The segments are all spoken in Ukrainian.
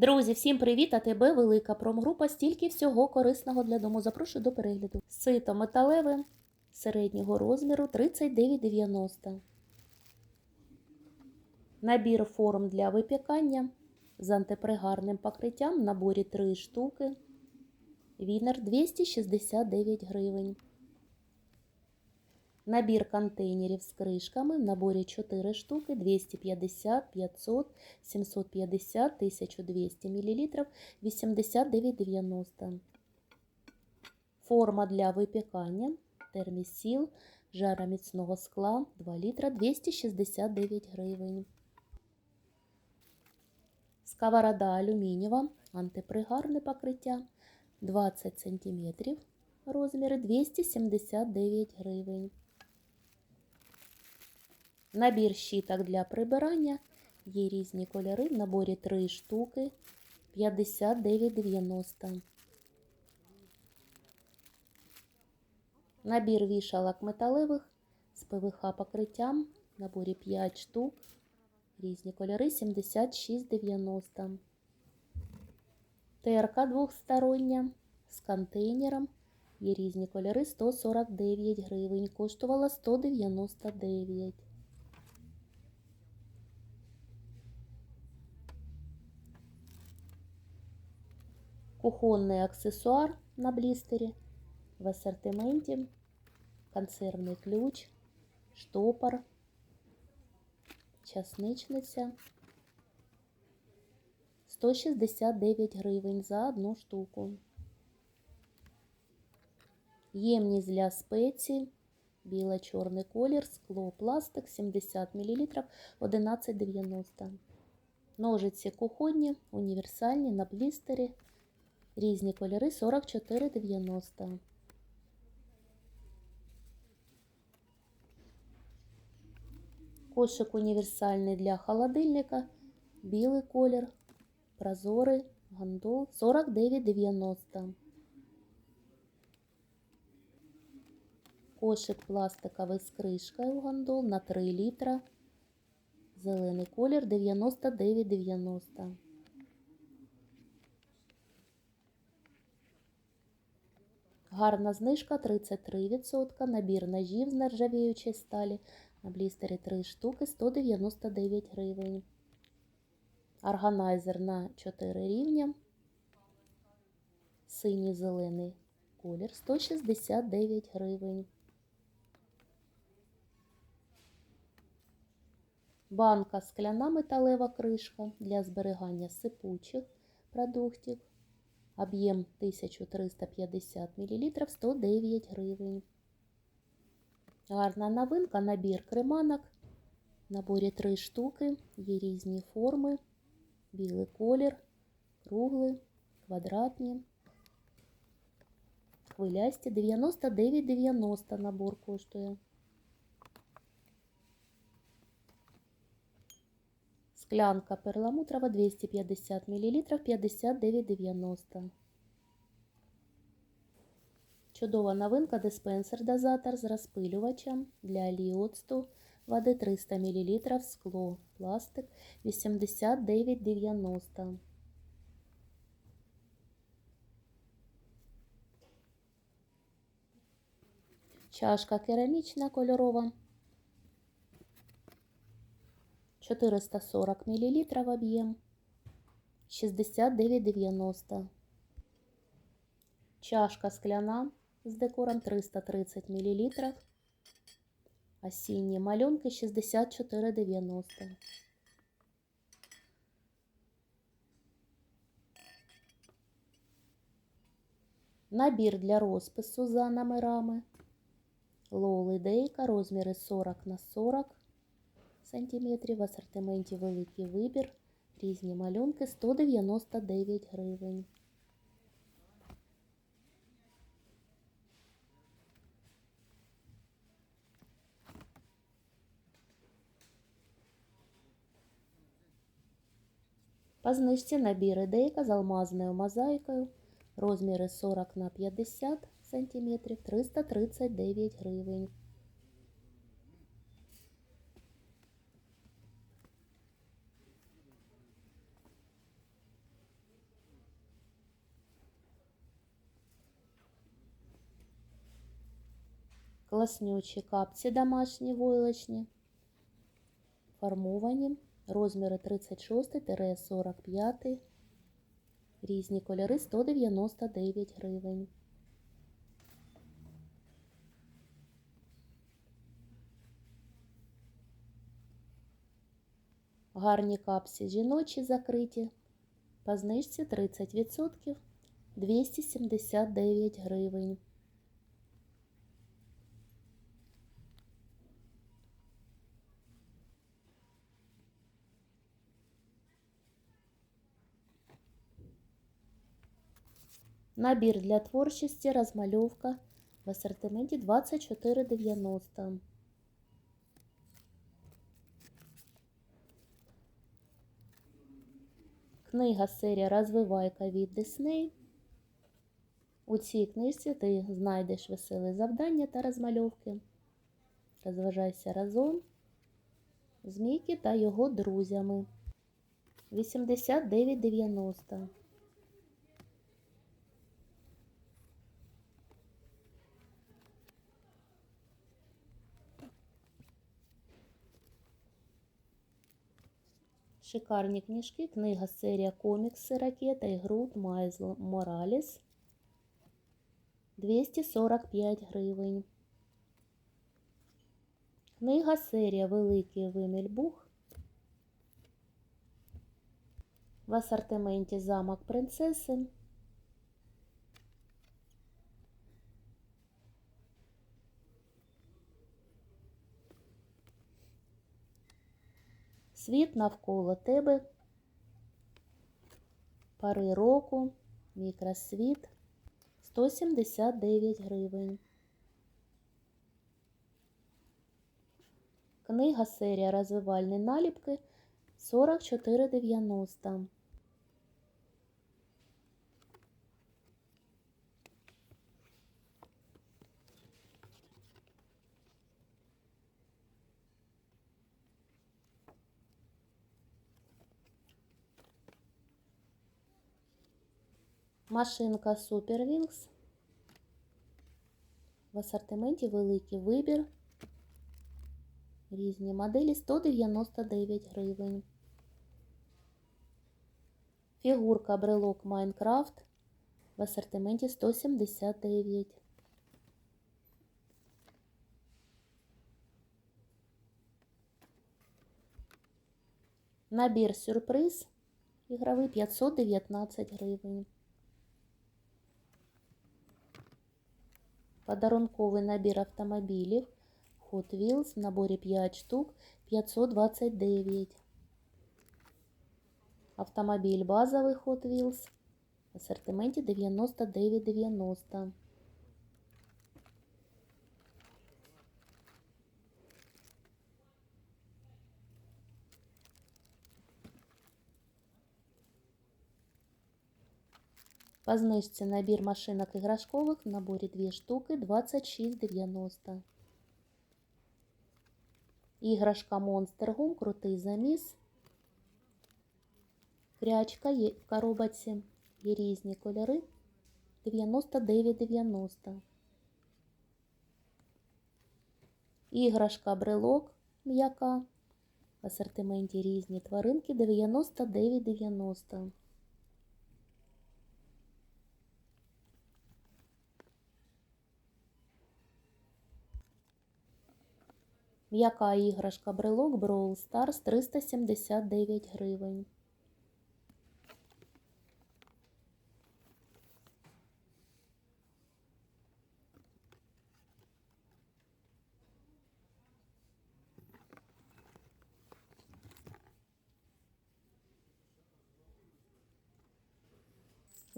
Друзі, всім привіт! А тебе велика промгрупа. Стільки всього корисного для дому. Запрошую до перегляду. Сито металеве середнього розміру 39,90. Набір форм для випікання з антипригарним покриттям в наборі 3 штуки. Вінер 269 гривень. Набір контейнерів з кришками в наборі 4 штуки 250, 500, 750, 1200 мл 89,90. Форма для випікання термісіл жароміцного скла 2 літра 269 гривень. Сковорода алюмінієва, антипригарне покриття 20 см, розміри 279 гривень. Набір щіток для прибирання. Є різні кольори. В наборі 3 штуки 59,90. Набір вішалок металевих з ПВХ покриттям. В наборі 5 штук. Різні кольори 76,90. ТРК двохстороння з контейнером. Є різні кольори 149 гривень. Коштувала 199. Кухонний аксесуар на блістері в асортименті, консервний ключ, штопор, часничниця. 169 гривень за одну штуку. Ємність для спецій, біло-чорний колір, скло, пластик 70 мл 11,90. Ножиці кухонні, універсальні на блістері. Різні кольори 44,90. Кошик універсальний для холодильника. Білий колір. Прозорий гандол 49,90. Кошик пластиковий з кришкою гандол на 3 літра. Зелений колір 99,90. Гарна знижка 33%. Набір ножів з нержавіючої сталі. На блістері 3 штуки 199 гривень. Органайзер на 4 рівня. Синій зелений колір 169 гривень. Банка скляна металева кришка для зберігання сипучих продуктів. Об'єм 1350 мл 109 гривень. Гарна новинка, набір креманок. В наборі 3 штуки, є різні форми, білий колір, круглий, квадратні, хвилясті 99,90 набор коштує. Склянка перламутрова 250 мл 59,90. Чудова новинка диспенсер-дозатор з розпилювачем для олії оцту води 300 мл скло, пластик 89,90. Чашка керамічна кольорова 440 мл об'єм 69,90. Чашка скляна з декором 330 мл. Осінні малюнки 64,90. Набір для розпису за номерами. Лоули Дейка розміри 40 на 40 В асортименті великий вибір. Різні малюнки 199 гривень. По знижці набір ідейка з алмазною мозаїкою. Розміри 40 на 50 см 339 гривень. Класнючі капці домашні войлочні. Формовані. Розміри 36-45. Різні кольори 199 гривень. Гарні капсі жіночі закриті. По знижці 30% 279 гривень. Набір для творчості, розмальовка в асортименті 24,90. Книга серія Розвивайка від Дисней. У цій книжці ти знайдеш веселі завдання та розмальовки. Розважайся разом з Мікі та його друзями. 89,90. Шикарні книжки. Книга серія комікси Ракета і Грут Майзл Мораліс. 245 гривень. Книга серія Великий Вимельбух. В асортименті замок принцеси. Світ навколо тебе. Пари року. Мікросвіт. 179 гривень. Книга серія Розвивальні наліпки 44,90. Машинка Super Wings. В асортименті великий вибір. Різні моделі 199 гривень. Фігурка брелок Майнкрафт в асортименті 179. Набір сюрприз ігровий 519 гривень. Подарунковий набір автомобілів Hot Wheels в наборі 5 штук 529. Автомобіль базовий Hot Wheels в асортименті 99,90. По знижці набір машинок іграшкових в наборі 2 штуки 26,90. Іграшка Monster Home, крутий заміс. Крячка є в коробці. Є різні кольори 99,90. Іграшка брелок м'яка. В асортименті різні тваринки 99,90. М'яка іграшка брелок Brawl Stars 379 гривень.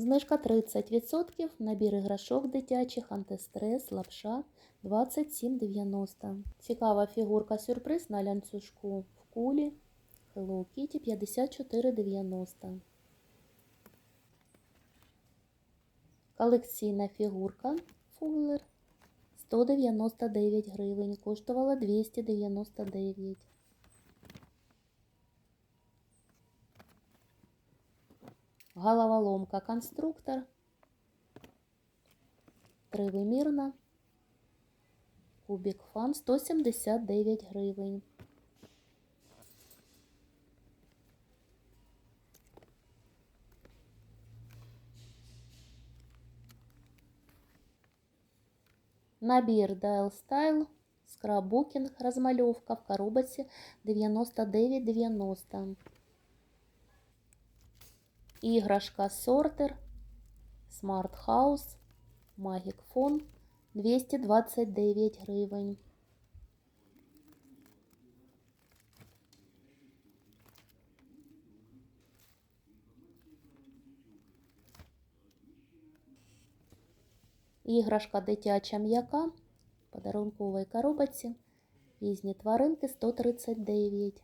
Знижка 30%, набір іграшок дитячих, антистрес, лапша 27,90. Цікава фігурка сюрприз на ланцюжку в кулі Hello Kitty 54,90. Колекційна фігурка Фуллер 199 гривень, коштувала 299. Головоломка конструктор. Тривимірна. Кубік фан 179 гривень. Набір Dial Style скраббукінг розмальовка в коробці 99,90. Іграшка сортер Smart House Magic Phone 229 гривень. Іграшка дитяча м'яка подарунковій коробці. Різні тваринки 139.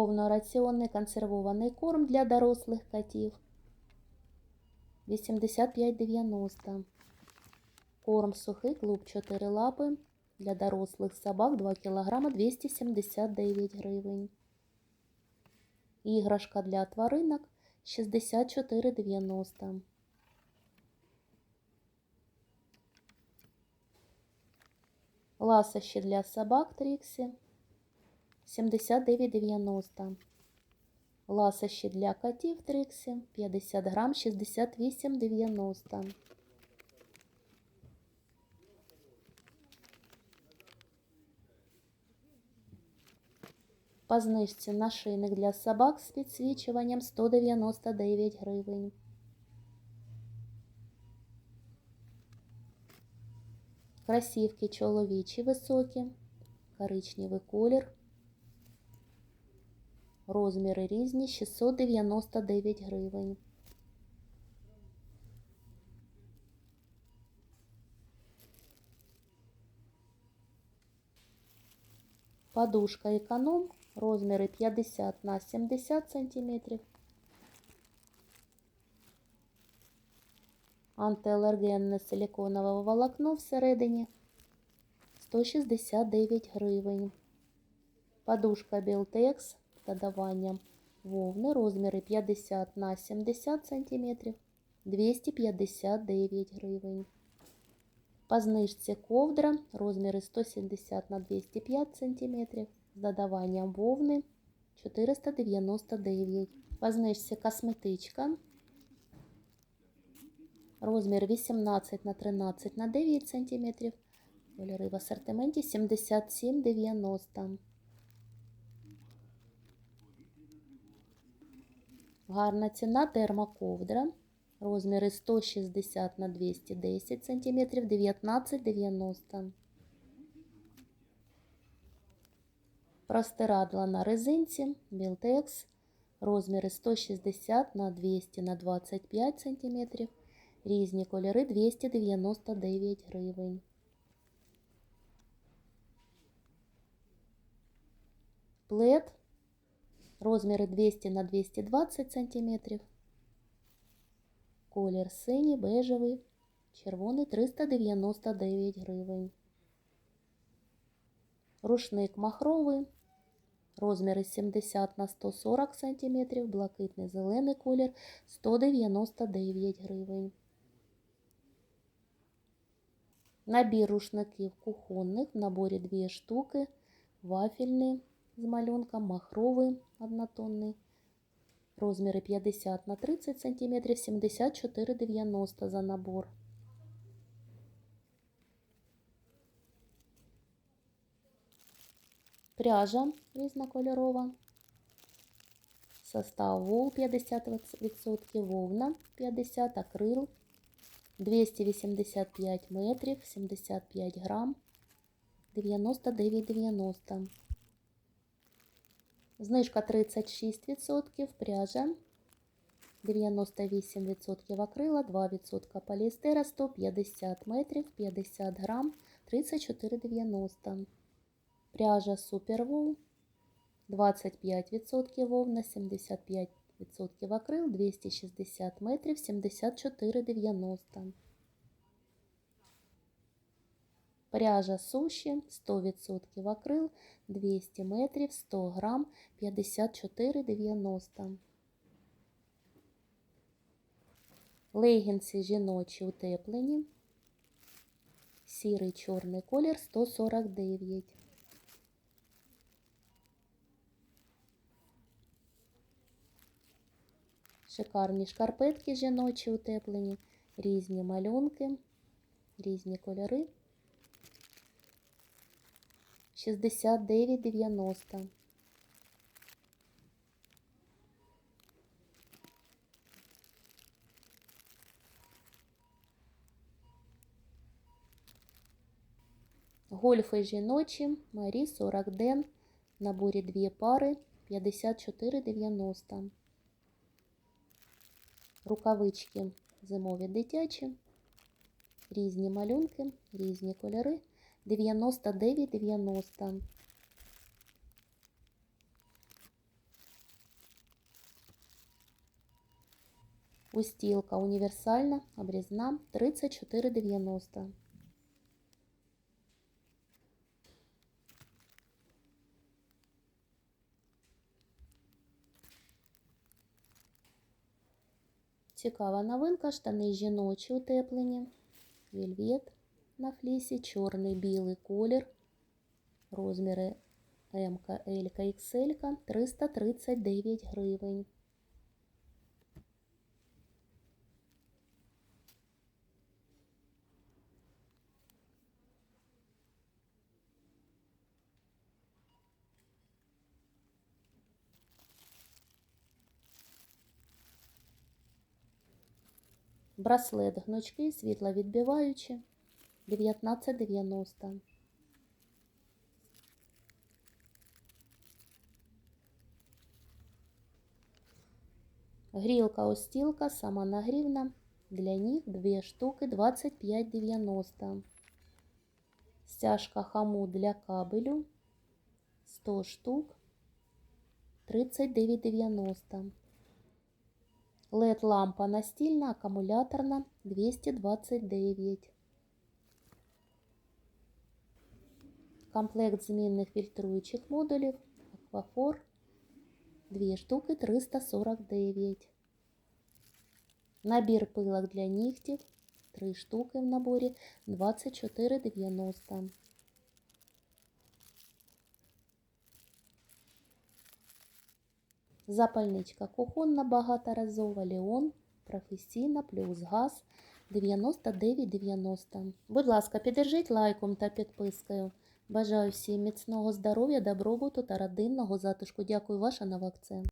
Повнораціонний консервований корм для дорослих котів 85,90. Корм сухий клуб 4 лапи для дорослих собак 2 кг 279 гривень. Іграшка для тваринок 64,90. Ласощі для собак Тріксі 79,90. Ласощі для котів Тріксі 50 грам 68,90. По знижці нашийник для собак з підсвічуванням 199 гривень. Красівки чоловічі високі, коричневий колір. Розміри різні 699 гривень. Подушка економ, розміри 50 на 70 см. Антиалергенне силіконове волокно всередині 169 гривень. Подушка Білтекс додаванням вовни, розміри 50 на 70 см 259 гривень. По знижці ковдра розміри 170 на 205 см з додаванням вовни 499. По знижці косметичка розмір 18 на 13 на 9 см. Кольори в асортименті 77,90. Гарна ціна термоковдра. Розміри 160 на 210 см 19,90. Простирадла на резинці Білтекс. Розміри 160 на 200 на 25 см. Різні кольори 299 гривень. Плед. Розміри 200 на 220 см. Колір синій, бежевий, червоний 399 гривень. Рушник махровий. Розміри 70 на 140 см, блакитний зелений колір 199 гривень. Набір рушників кухонних в наборі 2 штуки, вафельний з малюнком, махровий однотонний. Розміри 50 на 30 см, 74,90 за набор. Пряжа різнокольорова. Состав вол 50%, вовна 50, акрил 285 метрів, 75 грам, 99,90. Знижка 36%, пряжа 98% акрила, 2% поліестера, 150 метрів, 50 грам, 34,90. Пряжа Супервол 25% вовна, 75% акрил, 260 метрів, 74,90. Пряжа суші 100% акрил, 200 метрів, 100 грам, 54,90. Легінці жіночі утеплені Сірий чорний колір 149. Шикарні шкарпетки жіночі утеплені, різні малюнки, різні кольори. 69,90. Гольфи жіночі, Марі 40 ден, наборі дві пари 54,90. Рукавички зимові дитячі, різні малюнки, різні кольори 99,90. Устілка універсальна, обрізна 34,90. Цікава новинка, штани жіночі утеплені, вельвет На флісі, чорний білий колір, розміри М, Л, XL 339 гривень. Браслет гнучкий, світловідбиваючий, 19,90. Грілка остілка, сама нагрівна, для ніг 2 штуки 25,90. Стяжка хомут для кабелю 100 штук 39,90. LED лампа настільна, акумуляторна 229. Комплект змінних фільтруючих модулів Аквафор 2 штуки 349. Набір пилок для нігтів 3 штуки в наборі 24,90. Запальничка кухонна багаторазова Леон професійна плюс газ 99,90. Будь ласка, піддержіть лайком та підпискою. Бажаю всім міцного здоров'я, добробуту та родинного затишку. Дякую, ваша на акцент.